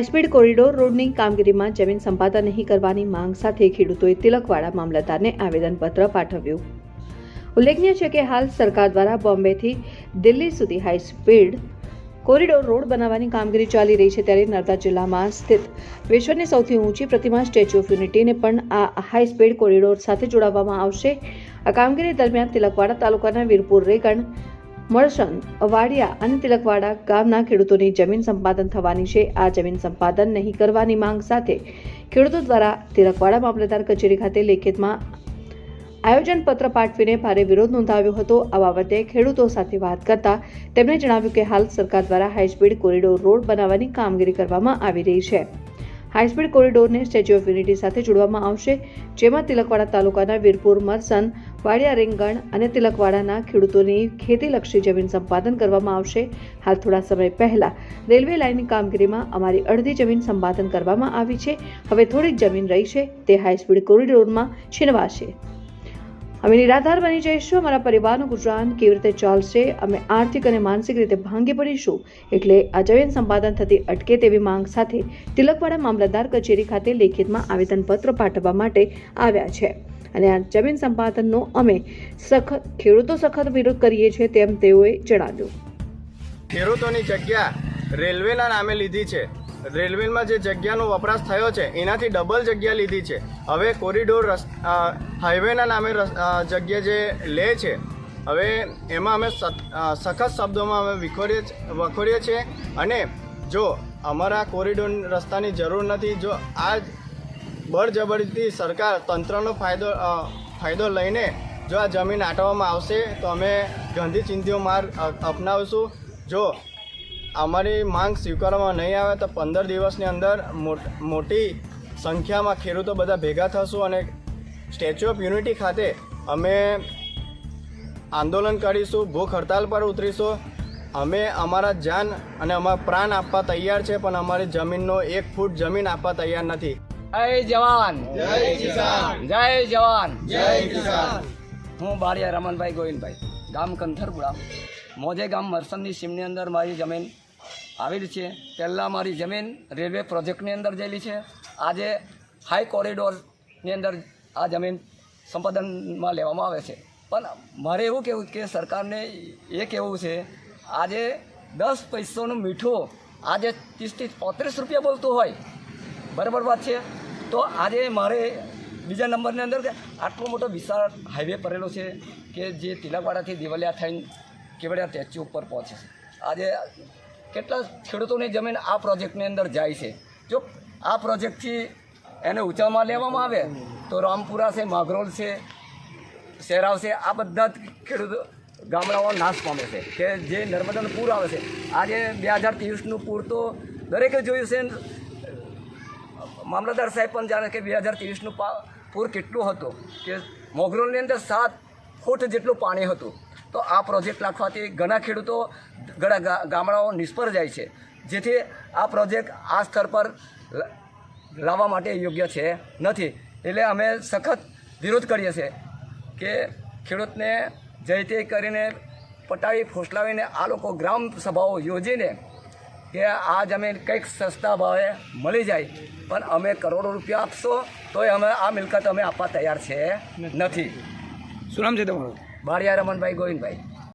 High speed corridor રોડની કામગીરીમાં જમીન સંપાદન નહીં કરવાની માંગ સાથે ખેડૂતોએ તિલકવાડા મામલતદારને આવેદનપત્ર પાઠવ્યું. ઉલ્લેખનીય છે કે હાલ સરકાર દ્વારા બોમ્બેથી દિલ્હી સુધી હાઈસ્પીડ કોરિડોર રોડ બનાવવાની કામગીરી ચાલી રહી છે ત્યારે નર્મદા જિલ્લામાં સ્થિત વિશ્વની સૌથી ઊંચી પ્રતિમા સ્ટેચ્યુ ઓફ યુનિટીને પણ આ હાઈસ્પીડ કોરિડોર સાથે જોડાવવામાં આવશે. આ કામગીરી દરમિયાન તિલકવાડા તાલુકાના વીરપુર રેગણ મળસન અવાડિયા અને તિલકવાડા ગામના ખેડૂતોની જમીન સંપાદન થવાની છે. આ જમીન સંપાદન નહીં કરવાની માંગ સાથે ખેડૂતો દ્વારા તિલકવાડા મામલતદાર કચેરી ખાતે લેખિતમાં આયોજન પત્ર પાઠવીને ભારે વિરોધ નોંધાવ્યો હતો. આ બાબતે ખેડૂતો સાથે વાત કરતા તેમણે જણાવ્યું કે હાલ સરકાર દ્વારા હાઈસ્પીડ કોરિડોર રોડ બનાવવાની કામગીરી કરવામાં આવી રહી છે. હાઈસ્પીડ કોરિડોરને સ્ટેચ્યુ ઓફ યુનિટી સાથે જોડવામાં આવશે, જેમાં તિલકવાડા તાલુકાના વીરપુર, મરસન, વાડિયા, રીંગણ અને તિલકવાડાના ખેડૂતોની ખેતીલક્ષી જમીન સંપાદન કરવામાં આવશે. હાલ થોડા સમય પહેલા રેલવે લાઇનની કામગીરીમાં અમારી અડધી જમીન સંપાદન કરવામાં આવી છે. હવે થોડીક જમીન રહી છે, તે હાઈસ્પીડ કોરિડોરમાં છીનવાશે. અમે નિરાધાર બની જઈશું, અમારા પરિવારનું ગુજરાન કેવી રીતે ચાલશે, અમે આર્થિક અને માનસિક રીતે ભાંગી પડીશું, એટલે આ જમીન સંપાદન થતી અટકે તેવી માંગ સાથે તિલકવાડા મામલતદાર કચેરી ખાતે લેખિતમાં આવેદનપત્ર પાઠવવા માટે આવ્યા છે. અને આ જમીન સંપાદનનો અમે સખત, ખેડૂતો સખત વિરોધ કરીએ છીએ તેમ તેઓએ જણાવ્યું. ખેડૂતોની જગ્યા રેલવેના નામે લીધી છે. રેલવેમાં જે જગ્યાનો વપરાશ થયો છે, એનાથી ડબલ જગ્યા લીધી છે. હવે કોરિડોર રસ હાઈવેના નામે જગ્યા જે લે છે, હવે એમાં અમે સખત શબ્દોમાં અમે વિખોરીએ વખોરીએ છીએ. અને જો અમારા કોરિડોર રસ્તાની જરૂર નથી, જો આ બળજબરીથી સરકાર તંત્રનો ફાયદો ફાયદો લઈને જો આ જમીન આટવામાં આવશે, તો અમે ગાંધી ચિંધ્યો માર્ગ અપનાવીશું. જો અમારી માંગ સ્વીકારવામાં નહીં આવે તો પંદર દિવસની અંદર મોટ- મોટી સંખ્યામાં ખેડૂતો બધા ભેગા થશું અને સ્ટેચ્યુ ઓફ યુનિટી ખાતે અમે આંદોલન કરીશું ભૂખ હડતાલ પર ઉતરીશું. અમે અમારા જાન અને અમારા પ્રાણ આપવા તૈયાર છે પણ અમારી જમીનનો એક ફૂટ જમીન આપવા તૈયાર નથી. જય જવાન. જય કિસાન. જય જવાન. જય કિસાન. હું બારિયા રમણભાઈ ગોવિંદભાઈ ગામ કંથરપુરા. મોજે ગામ મરસદની સીમની અંદર મારી જમીન આવેલી છે. પહેલાં મારી જમીન રેલવે પ્રોજેક્ટની અંદર જયેલી છે. આજે હાઈ કોરિડોરની અંદર આ જમીન સંપાદનમાં લેવામાં આવે છે. પણ મારે એવું કહેવું કે સરકારને એ કહેવું છે, આજે દસ પૈસોનું મીઠું આજે ત્રીસથી પોત્રીસ રૂપિયા બોલતું હોય. બરાબર વાત છે? તો આજે મારે બીજા નંબરની અંદર આટલો મોટો વિશાળ હાઈવે પરેલો છે કે જે તિલકવાડાથી દિવાલિયા થઈને કેવડિયા સ્ટેચ્યુ ઉપર પહોંચે આજે કેટલા ખેડૂતોની જમીન આ પ્રોજેક્ટની અંદર જાય છે. જો આ પ્રોજેક્ટથી એને ઊંચામાં લેવામાં આવે, તો રામપુરા છે, માગરોલ છે શેરાવ છે, આ બધા જ ખેડૂતો ગામડાઓ નાશ પામે છે. કે જે નર્મદાનું પૂર આવે છે. આજે બે હજાર ત્રેવીસનું પૂર તો દરેકે જોયું છે. મામલતદાર સાહેબ પણ જાણે કે બે હજાર ત્રેવીસનું પૂર કેટલું હતું કે મોગરોલની અંદર સાત ફૂટ જેટલું પાણી હતું. તો આ પ્રોજેક્ટ નાખવાથી ઘણા ખેડૂતો ઘણા ગામડાઓ નિષ્ફળ જાય છે. જેથી આ પ્રોજેક્ટ આ સ્તર પર લાવવા માટે યોગ્ય છે નથી. એટલે અમે સખત વિરોધ કરીએ છીએ કે ખેડૂતને જઈ તે કરીને પટાવી ફોસલાવીને આ લોકો ગ્રામ સભાઓ યોજીને કે આ જમીન કંઈક સસ્તા ભાવે મળી જાય પણ અમે કરોડો રૂપિયા આપશો તોય અમે આ મિલકત અમે આપવા તૈયાર છે નથી. શું નામ છે તમારું? બાળિયા રમણભાઈ ગોવિંદભાઈ.